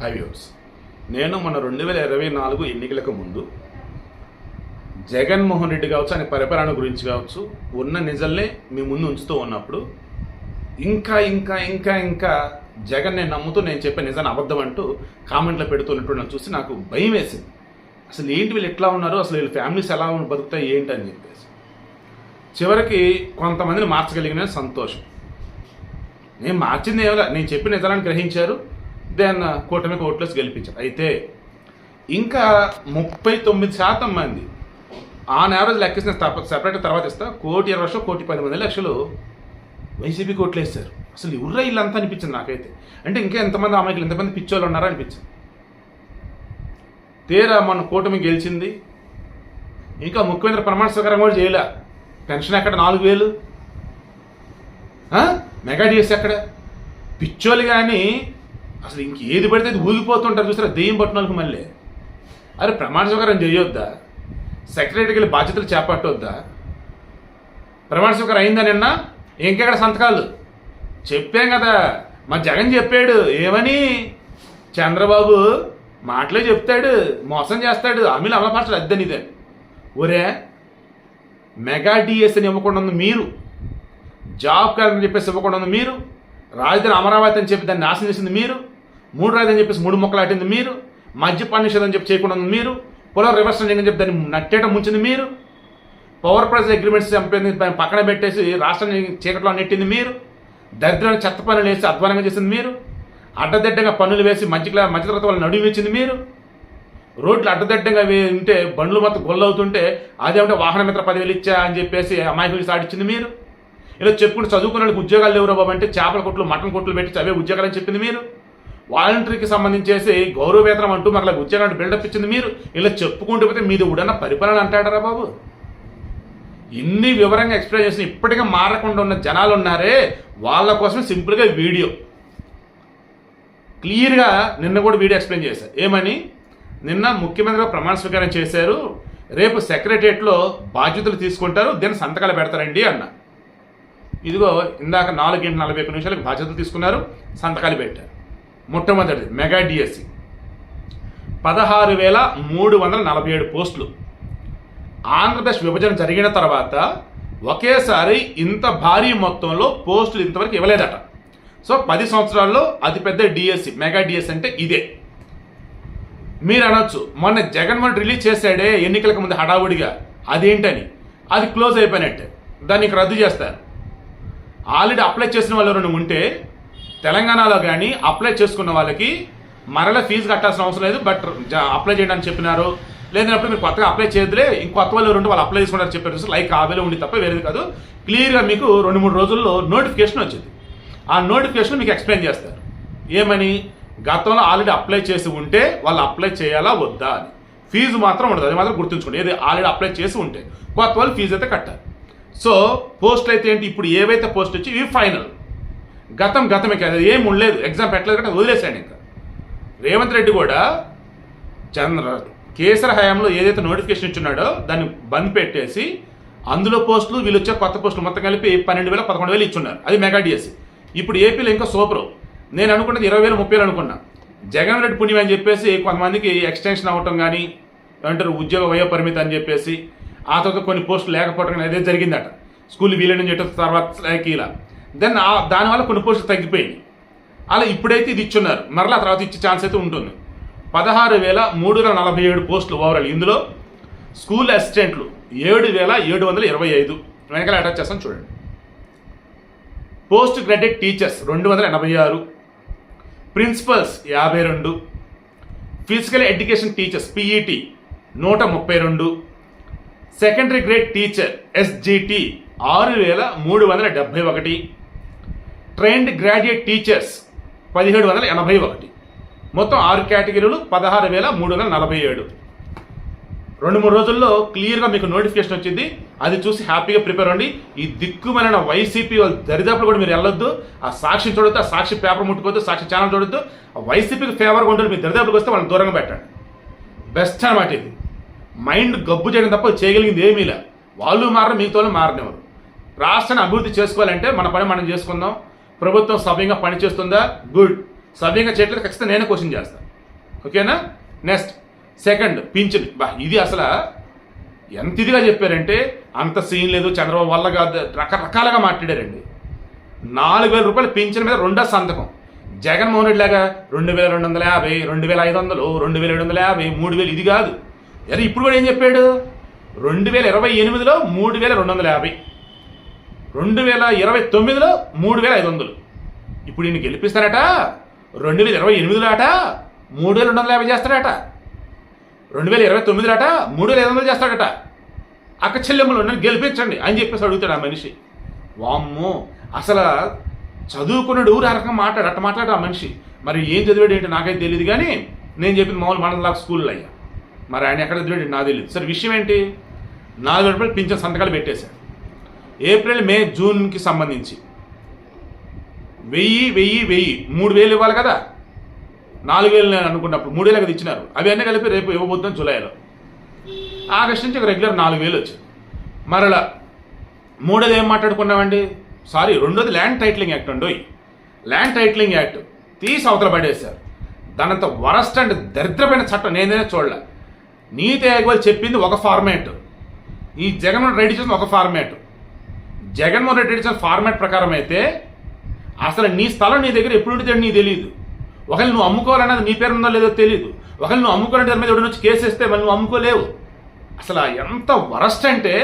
High నేను మన రెండు వేల ఇరవై నాలుగు ఎన్నికలకు ముందు జగన్మోహన్ రెడ్డి కావచ్చు ఆయన పరిపాలన గురించి కావచ్చు ఉన్న నిజల్నే మీ ముందు ఉంచుతూ ఉన్నప్పుడు ఇంకా ఇంకా ఇంకా ఇంకా జగన్ నేను నమ్ముతూ నేను చెప్పే నిజాన్ని అబద్ధం అంటూ కామెంట్లో పెడుతున్నట్టు నన్ను చూసి నాకు భయం వేసింది. అసలు ఏంటి వీళ్ళు ఎట్లా ఉన్నారు అసలు వీళ్ళ ఫ్యామిలీస్ ఎలా బతుకుతాయి ఏంటి అని చెప్పేసి. చివరికి కొంతమందిని మార్చగలిగిన సంతోషం. నేను మార్చింది ఏమో నేను చెప్పిన నిజాలను గ్రహించారు. దెన్ కూటమికి ఓట్లేసి గెలిపించారు. అయితే ఇంకా ముప్పై తొమ్మిది శాతం మంది ఆన్ యావరేజ్ లెక్కేసిన సెపరేట్ తర్వాత ఇస్తా కోటి ఇరవై లక్షలు కోటి పది మంది లక్షలు వైసీపీకి ఓట్లేస్తారు అసలు ఎవరా వీళ్ళంతా అనిపించింది నాకైతే. అంటే ఇంకా ఎంతమంది అమ్మాయిలు ఎంతమంది పిచ్చోళ్ళు ఉన్నారా అనిపించింది. తీరా మన కూటమి గెలిచింది. ఇంకా ముఖ్యమంత్రి ప్రమాణ స్వీకారం కూడా చేయలే. పెన్షన్ ఎక్కడ? నాలుగు వేలు. మెగా డిఎస్ ఎక్కడ? పిచ్చోళ్ళు కానీ అసలు ఇంకేది పడితే అది ఊగిపోతుంటారు చూసారా? దెయ్యం పట్టణాలకు మళ్ళీ. అరే ప్రమాణ స్వీకారం చేయొద్దా? సెక్రటరీకి వెళ్ళి బాధ్యతలు చేపట్టొద్దా? ప్రమాణ స్వీకారం అయిందా నిన్న? ఇంకెక్కడ సంతకాలు? చెప్పాం కదా. మా జగన్ చెప్పాడు ఏమని? చంద్రబాబు మాటలే చెప్తాడు మోసం చేస్తాడు హామీలు అమలపరచడు అద్దని ఇదే ఒరే మెగా డిఎస్ని ఇవ్వకుండా ఉంది మీరు. జాబ్ కార్డు చెప్పేసి ఇవ్వకుండా ఉంది మీరు. రాజధాని అమరావతి అని చెప్పి దాన్ని నాశనం చేసింది మీరు మూడు రాజధాని అని చెప్పేసి మూడు మొక్కలు అట్టింది మీరు మద్యపాన నిషేధం అని చెప్పి చేయకుండా ఉంది మీరు పొలం రివర్స్ అని చెప్పి దాన్ని నట్టేట ముంచింది మీరు పవర్ ప్రైస్ అగ్రిమెంట్స్ చంపింది దాన్ని పక్కన పెట్టేసి రాష్ట్రాన్ని చీకట్లో నెట్టింది మీరు దరిద్రాన్ని చెత్త పనులు వేసి అధ్వానంగా చేసింది మీరు అడ్డదిడ్డంగా పన్నులు వేసి మధ్య క్లా- మధ్యతరగతి వాళ్ళని మీరు రోడ్లు అడ్డదిడ్డంగా ఉంటే బండ్లు మొత్తం గొల్లవుతుంటే అదేమంటే వాహన మిత్ర పదివేలు ఇచ్చా అని చెప్పేసి అమాయకులు సాడిచ్చింది మీరు. ఇలా చెప్పుకుంటూ చదువుకున్న వాళ్ళకి ఉద్యోగాలు లేవురా బాబు అంటే చేపల కొట్లు మటన్ కొట్లు పెట్టి అవే ఉద్యోగాలని చెప్పింది మీరు? వాలంటరీకి సంబంధించేసి గౌరవ వేతనం అంటూ మరలా ఉద్యోగాలు బిల్డప్ ఇచ్చింది మీరు? ఇలా చెప్పుకుంటూ పోతే మీది ఉడన్న పరిపాలన అంటాడరా బాబు? ఇన్ని వివరంగా ఎక్స్ప్లెయిన్ చేసిన ఇప్పటికే మారకుండా ఉన్న జనాలు ఉన్నారే వాళ్ళ కోసం సింపుల్గా వీడియో క్లియర్గా నిన్న కూడా వీడియో ఎక్స్ప్లెయిన్ చేశారు ఏమని? నిన్న ముఖ్యమంత్రిగా ప్రమాణ స్వీకారం చేశారు రేపు సెక్రటరియట్లో బాధ్యతలు తీసుకుంటారు దీన్ని సంతకాలు పెడతారండి అన్న. ఇదిగో ఇందాక నాలుగు గంటల నలభై ఒక్క నిమిషాలకు బాధ్యతలు తీసుకున్నారు సంతకాలు పెట్టారు. మొట్టమొదటిది మెగా డిఎస్సి పదహారు వేల మూడు వందల నలభై ఏడు పోస్టులు. ఆంధ్రప్రదేశ్ విభజన జరిగిన తర్వాత ఒకేసారి ఇంత భారీ మొత్తంలో పోస్టులు ఇంతవరకు ఇవ్వలేదట. సో పది సంవత్సరాల్లో అతిపెద్ద డిఎస్సి మెగా డిఎస్సి అంటే ఇదే. మీరు అనొచ్చు మొన్న జగన్మోహన్ రిలీజ్ చేశాడే ఎన్నికలకు ముందు హడావుడిగా. అదేంటని? అది క్లోజ్ అయిపోయినట్టే. దాన్ని ఇక రద్దు చేస్తారు. ఆల్రెడీ అప్లై చేసిన వాళ్ళు ఎవరైనా ఉంటే తెలంగాణలో కానీ అప్లై చేసుకున్న వాళ్ళకి మరలా ఫీజు కట్టాల్సిన అవసరం లేదు బట్ అప్లై చేయడానికి చెప్పినారు. లేదన్నప్పుడు మీరు కొత్తగా అప్లై చేయదులే ఇంకొత్త వాళ్ళు ఎవరు వాళ్ళు అప్లై చేసుకున్నారు చెప్పారు లైక్ ఆవేలో ఉండి తప్ప వేరేది కాదు. క్లియర్గా మీకు రెండు మూడు రోజుల్లో నోటిఫికేషన్ వచ్చింది. ఆ నోటిఫికేషన్ మీకు ఎక్స్ప్లెయిన్ చేస్తారు. ఏమని? గతంలో ఆల్రెడీ అప్లై చేసి ఉంటే వాళ్ళు అప్లై చేయాలా వద్దా అని. ఫీజు మాత్రం ఉండదు అది మాత్రం గుర్తుంచుకోండి. ఏది ఆల్రెడీ అప్లై చేసి ఉంటే. కొత్త వాళ్ళు ఫీజు అయితే కట్టాలి. సో పోస్టులు అయితే ఏంటి? ఇప్పుడు ఏవైతే పోస్ట్ వచ్చి ఇవి ఫైనల్. గతం గతమే కాదు ఏం ఉండలేదు. ఎగ్జామ్ పెట్టలేదు కదా వదిలేసాడు ఇంకా. రేవంత్ రెడ్డి కూడా చంద్ర కేసర హయాంలో ఏదైతే నోటిఫికేషన్ ఇచ్చున్నాడో దాన్ని బంద్ పెట్టేసి అందులో పోస్టులు వీళ్ళు వచ్చే కొత్త పోస్టులు మొత్తం కలిపి పన్నెండు వేల పదకొండు వేలు ఇచ్చున్నారు. అది మెగా డిఎస్సి. ఇప్పుడు ఏపీలో ఇంకా సూపరు. నేను అనుకున్నది ఇరవై వేలు ముప్పై వేలు అనుకున్నా. జగన్ రెడ్డి పుణ్యం అని చెప్పేసి కొంతమందికి ఎక్స్టెన్షన్ అవ్వటం కానీ అంటారు ఉద్యోగ వయో పరిమితి అని చెప్పేసి ఆ తర్వాత కొన్ని పోస్టులు లేకపోవడం అదే జరిగిందట. స్కూల్ వీలైన చేయడం తర్వాత ఇలా. దెన్ దానివల్ల కొన్ని పోస్టులు తగ్గిపోయినాయి. అలా ఇప్పుడైతే ఇది ఇచ్చున్నారు. మరలా తర్వాత ఇచ్చే ఛాన్స్ అయితే ఉంటుంది. పదహారు వేల మూడు వందల నలభై ఏడు పోస్టులు ఓవరాల్ ఇందులో స్కూల్ అసిస్టెంట్లు ఏడు వేల ఏడు వందల ఇరవై ఐదు. వెనకాల అటాచ్ చేస్తాను చూడండి. పోస్ట్ గ్రాడ్యుయేట్ టీచర్స్ రెండు వందల ఎనభై ఆరు. ప్రిన్సిపల్స్ యాభై రెండు. ఫిజికల్ ఎడ్యుకేషన్ టీచర్స్ పీఈటీ నూట ముప్పై రెండు. సెకండరీ గ్రేడ్ టీచర్ ఎస్జిటి ఆరు వేల మూడు వందల డెబ్భై ఒకటి. ట్రైన్డ్ గ్రాడ్యుయేట్ టీచర్స్ పదిహేడు వందల ఎనభై ఒకటి. మొత్తం ఆరు కేటగిరీలు పదహారు వేల మూడు వందల నలభై ఏడు. రెండు మూడు రోజుల్లో క్లియర్గా మీకు నోటిఫికేషన్ వచ్చింది. అది చూసి హ్యాపీగా ప్రిపేర్ అవ్వండి. ఈ దిక్కుమలైన వైసీపీ వాళ్ళ దరిదాపులు కూడా మీరు వెళ్ళొద్దు. ఆ సాక్షి చూడొద్దు ఆ సాక్షి పేపర్ ముట్టుకోవద్దు సాక్షి ఛానల్ చూడొద్దు. ఆ వైసీపీకి ఫేవర్గా ఉంటుంది మీరు దరిదాపులకు వస్తే వాళ్ళని దూరంగా పెట్టండి. బెస్ట్ అనమాట ఇది. మైండ్ గబ్బు చేయడం తప్ప చేయగలిగింది ఏమీ లే వాళ్ళు మారరు మిగతా వాళ్ళు మారనివ్వరు. రాష్ట్రాన్ని అభివృద్ధి చేసుకోవాలంటే మన పని మనం చేసుకుందాం. ప్రభుత్వం సవ్యంగా పనిచేస్తుందా? గుడ్ సవ్యంగా చేయట్లేదు ఖచ్చితంగా నేనే క్వశ్చన్ చేస్తాను ఓకేనా? నెక్స్ట్ సెకండ్ పింఛన్. బా ఇది అసలు ఎంత ఇదిగా చెప్పారంటే అంత సీన్ లేదు చంద్రబాబు వల్ల కాదు రకరకాలుగా మాట్లాడారండి. నాలుగు వేల రూపాయలు పింఛన్ మీద రెండో సంతకం. జగన్మోహన్ రెడ్డి లాగా రెండు వేల రెండు వందల యాభై రెండు వేల ఐదు వందలు రెండు వేల ఏడు వందల యాభై మూడు వేలు ఇది కాదు. అరే ఇప్పుడు కూడా ఏం చెప్పాడు? రెండు వేల ఇరవై ఎనిమిదిలో మూడు వేల రెండు వందల యాభై. రెండు వేల ఇరవై తొమ్మిదిలో మూడు వేల ఐదు వందలు. ఇప్పుడు ఈయన గెలిపిస్తారట. రెండు వేల ఇరవై ఎనిమిదిలో అట మూడు వేల రెండు వందల యాభై చేస్తాడట. రెండు వేల ఇరవై తొమ్మిదిలో అట మూడు వేల ఐదు వందలు చేస్తాడట. అక్క చెల్లెమ్మలు నన్ను గెలిపించండి అని చెప్పేసి అడుగుతాడు ఆ మనిషి. వామ్మో అసలు చదువుకున్నాడు ఊరు రకంగా మాట్లాడు అట్ట మాట్లాడు ఆ మనిషి. మరి ఏం చదివాడు ఏంటి నాకైతే తెలియదు కానీ నేను చెప్పింది మామూలు మండలాగా స్కూల్లో అయ్యా. మరి ఆయన ఎక్కడ వదిలేడు? నాకు తెలియదు సరే విషయం ఏంటి? నాలుగు వేల రూపాయలు పింఛన్ సంతకాలు పెట్టేశారు. ఏప్రిల్ మే జూన్కి సంబంధించి. వెయ్యి వెయ్యి వెయ్యి. మూడు వేలు ఇవ్వాలి కదా? నాలుగు వేలు నేను అనుకున్నప్పుడు మూడు వేలు కదా ఇచ్చినారు. అవన్నీ కలిపి రేపు ఇవ్వబోతున్నాం జూలైలో. ఆగస్ట్ నుంచి ఒక రెగ్యులర్ నాలుగు వేలు వచ్చింది మరలా మూడోది ఏం మాట్లాడుకున్నామండి? సారీ రెండోది ల్యాండ్ టైటిలింగ్ యాక్ట్ అండి ల్యాండ్ టైటిలింగ్ యాక్ట్ తీసి అవతల పడేశారు. దానంత వరస్ట్ అండ్ దరిద్రమైన చట్టం నేనే చూడలే. నీతి ఆయోగ్ చెప్పింది ఒక ఫార్మాట్ ఈ జగన్మోహన్ రెడ్డి చేసిన ఒక ఫార్మాట్ జగన్మోహన్ రెడ్డి చేసిన ఫార్మాట్ ప్రకారం అయితే అసలు నీ స్థలం నీ దగ్గర ఎప్పుడు ఉంటుందో నీకు తెలియదు ఒకవేళ నువ్వు అమ్ముకోవాలన్నది నీ పేరు ఉందో లేదో తెలియదు ఒకవేళ నువ్వు అమ్ముకోవాలంటే దాని మీద ఎవడైనా వచ్చి కేసు ఇస్తే మళ్ళీ నువ్వు అమ్ముకోలేవు. అసలు ఎంత వరస్ట్ అంటే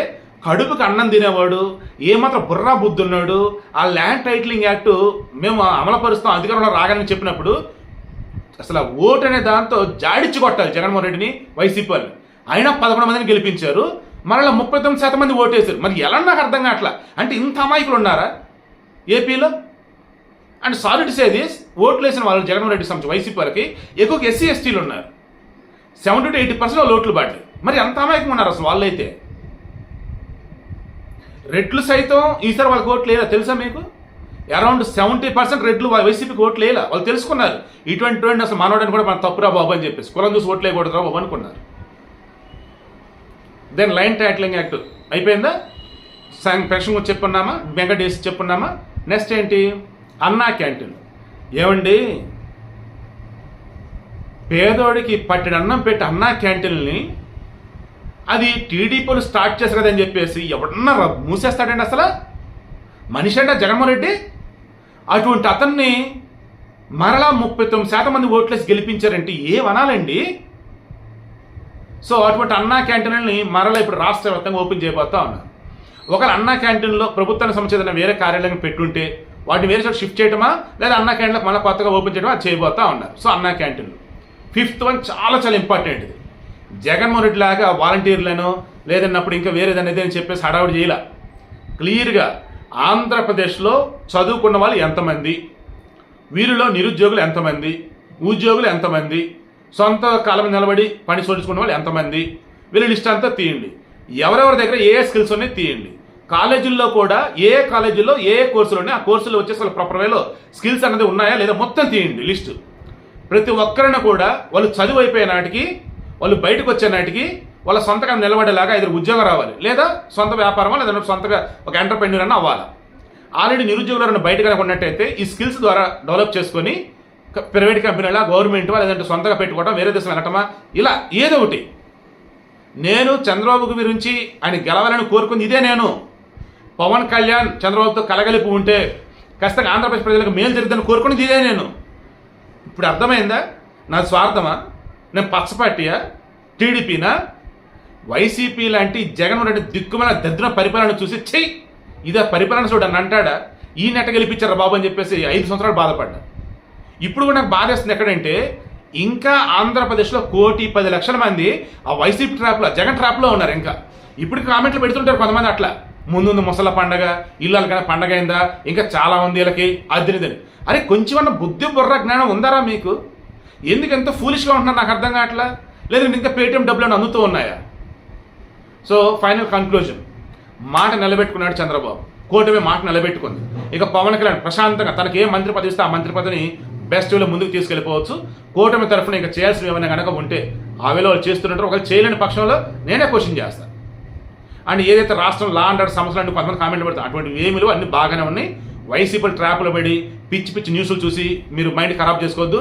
కడుపుకి అన్నం తినేవాడు ఏమాత్రం బుర్రా బుద్ధున్నాడు ఆ ల్యాండ్ టైటిలింగ్ యాక్ట్ మేము అమలుపరుస్తాం అధికారంలో రాగానే చెప్పినప్పుడు అసలు ఆ ఓటు అనే దాంతో జాడిచ్చి కొట్టాలి జగన్మోహన్ రెడ్డిని వైసీపీ వాళ్ళు అయినా పదకొండు మందిని గెలిపించారు మరలా ముప్పై తొమ్మిది శాతం మంది ఓటేశారు. మరి ఎలా నాకు అర్థం కావట్లా? అంటే ఇంత అమాయకులు ఉన్నారా ఏపీలో? అండ్ సాలిడ్ టు ఓట్లు వేసిన వాళ్ళు జగన్మోహన్ రెడ్డి సంబంధించి వైసీపీ వాళ్ళకి ఎక్కువ ఎస్సీ ఎస్టీలు ఉన్నారు. సెవెంటీ టు ఎయిటీ పర్సెంట్ వాళ్ళు ఓట్లు పడ్డాయి మరి ఎంత అమాయకం ఉన్నారు అసలు వాళ్ళైతే. రెట్లు సైతం ఈసారి వాళ్ళకి ఓట్లు లేదా తెలుసా మీకు? అరౌండ్ సెవెంటీ పర్సెంట్ రెడ్లు వైసీపీకి ఓట్లు వేయాల. వాళ్ళు తెలుసుకున్నారు. ఇటువంటి అసలు మనోడని కూడా మన తప్పురా బాబు అని చెప్పేసి. కులం చూసి ఓట్లు వేయకూడదురా బాబు అనుకున్నారు. దెన్ లైన్ టైటిలింగ్ యాక్ట్ అయిపోయిందా? సంగ్ పెన్షన్ గురించి చెప్పున్నామా? వెంకటేష్ చెప్పున్నామా? నెక్స్ట్ ఏంటి? అన్నా క్యాంటీన్ ఏమండి? పేదోడికి పట్టిన అన్నం పెట్టి అన్నా క్యాంటీన్ని అది టీడీపీలు స్టార్ట్ చేశారు కదని చెప్పేసి ఎవడన్నా మూసేస్తాడండి అసలు? మనిషి అంటే జగన్మోహన్ రెడ్డి? అటువంటి అతన్ని మరలా ముప్పై తొమ్మిది శాతం మంది ఓట్లేసి గెలిపించారంటే ఏమనాలండి సో అటువంటి అన్నా క్యాంటీన్లని మరలా ఇప్పుడు రాష్ట్ర వ్యాప్తంగా ఓపెన్ చేయబోతా ఉన్నారు. ఒకరు అన్నా క్యాంటీన్లో ప్రభుత్వానికి సంబంధించిన వేరే కార్యాలయం పెట్టుంటే వాటిని వేరే చోట షిఫ్ట్ చేయటమా? లేదా అన్నా క్యాంటీన్లకు మళ్ళీ కొత్తగా ఓపెన్ చేయడమా అది చేయబోతా ఉన్నారు. సో అన్నా క్యాంటీన్లు. ఫిఫ్త్ వన్ చాలా చాలా ఇంపార్టెంట్ ఇది. జగన్మోహన్ రెడ్డి లాగా వాలంటీర్లను లేదన్నప్పుడు ఇంకా వేరేదనేది అని చెప్పేసి హడావుడి చేయాల. క్లియర్గా ఆంధ్రప్రదేశ్లో చదువుకున్న వాళ్ళు ఎంతమంది? వీరిలో నిరుద్యోగులు ఎంతమంది? ఉద్యోగులు ఎంతమంది? సొంత కాలం నిలబడి పని చోడించుకున్న వాళ్ళు ఎంతమంది? వీళ్ళ లిస్ట్ అంతా తీయండి. ఎవరెవరి దగ్గర ఏ స్కిల్స్ ఉన్నాయి తీయండి. కాలేజీల్లో కూడా ఏ కాలేజీలో ఏ కోర్సులు ఉన్నాయి ఆ కోర్సులో వచ్చేసి అసలు ప్రాపర్ వేలో స్కిల్స్ అనేది ఉన్నాయా లేదా మొత్తం తీయండి లిస్టు. ప్రతి ఒక్కరిని కూడా వాళ్ళు చదువు అయిపోయే నాటికి వాళ్ళు బయటకు వచ్చే నాటికి వాళ్ళ సొంతగా నిలబడేలాగా ఇద్దరు ఉద్యోగం రావాలి. లేదా సొంత వ్యాపారమా లేదా సొంతగా ఒక ఎంటర్ప్రెన్యూర్ అన్న అవ్వాలి. ఆల్రెడీ నిరుద్యోగులను బయట కనుక ఉన్నట్టయితే ఈ స్కిల్స్ ద్వారా డెవలప్ చేసుకొని ప్రైవేట్ కంపెనీలా గవర్నమెంట్ లేదంటే సొంతగా పెట్టుకోవడం వేరే దేశం వెళ్ళటమా ఇలా ఏదో ఒకటి. నేను చంద్రబాబు గురించి ఆయన గెలవాలని కోరుకుంది ఇదే నేను. పవన్ కళ్యాణ్ చంద్రబాబుతో కలగలిపి ఉంటే ఖచ్చితంగా ఆంధ్రప్రదేశ్ ప్రజలకు మేలు జరుగుతుందని కోరుకునేది ఇదే నేను. ఇప్పుడు అర్థమైందా? నా స్వార్థమా? నేను పచ్చపార్టీయా టీడీపీనా? వైసీపీ లాంటి జగన్మోహన్ రెడ్డి దిక్కుమైన దద్దున పరిపాలన చూసి చెయ్యి ఇదే పరిపాలన చూడని అంటాడా? ఈ నెట్ట గెలిపించారా బాబు అని చెప్పేసి ఐదు సంవత్సరాలు బాధపడ్డా. ఇప్పుడు కూడా నాకు బాధేస్తుంది ఎక్కడంటే ఇంకా ఆంధ్రప్రదేశ్లో కోటి పది లక్షల మంది ఆ వైసీపీ ట్రాప్లో జగన్ ట్రాప్లో ఉన్నారు ఇంకా. ఇప్పుడు కామెంట్లు పెడుతుంటారు కొంతమంది అట్లా. ముందుంది ముసల పండగ ఇల్లు కానీ పండగ అయిందా? ఇంకా చాలా మంది వీళ్ళకి అదినిదని అరే కొంచెమన్నా బుద్ధి బుర్ర జ్ఞానం ఉందారా మీకు? ఎందుకు ఎంత ఫూలిష్గా ఉంటున్నారు నాకు అర్థం కావట్లా? లేదా ఇంకా పేటీఎం డబ్బులు అందుతూ ఉన్నాయా? సో ఫైనల్ కన్క్లూజన్ మాట నిలబెట్టుకున్నాడు చంద్రబాబు. కూటమి మాట నిలబెట్టుకుంది. ఇక పవన్ కళ్యాణ్ ప్రశాంతంగా తనకి ఏ మంత్రి పదవి ఇస్తే ఆ మంత్రి పదవిని బెస్ట్ వేలో ముందుకు తీసుకెళ్ళిపోవచ్చు. కూటమి తరఫున ఇక చేయాల్సిన ఏమైనా కనుక ఉంటే ఆ వాళ్ళు చేస్తున్నట్టు ఒకవేళ చేయలేని పక్షంలో నేనే క్వశ్చన్ చేస్తాను అండ్ ఏదైతే రాష్ట్రం లా అండ్ ఆర్డర్ సమస్యలు అంటే కొంతమంది కామెంట్లు పెడతారు అటువంటి ఏమి అన్ని బాగానే ఉన్నాయి. వైసీపీ ట్రాప్లో పడి పిచ్చి పిచ్చి న్యూస్లు చూసి మీరు మైండ్ ఖరాబ్ చేసుకోవద్దు.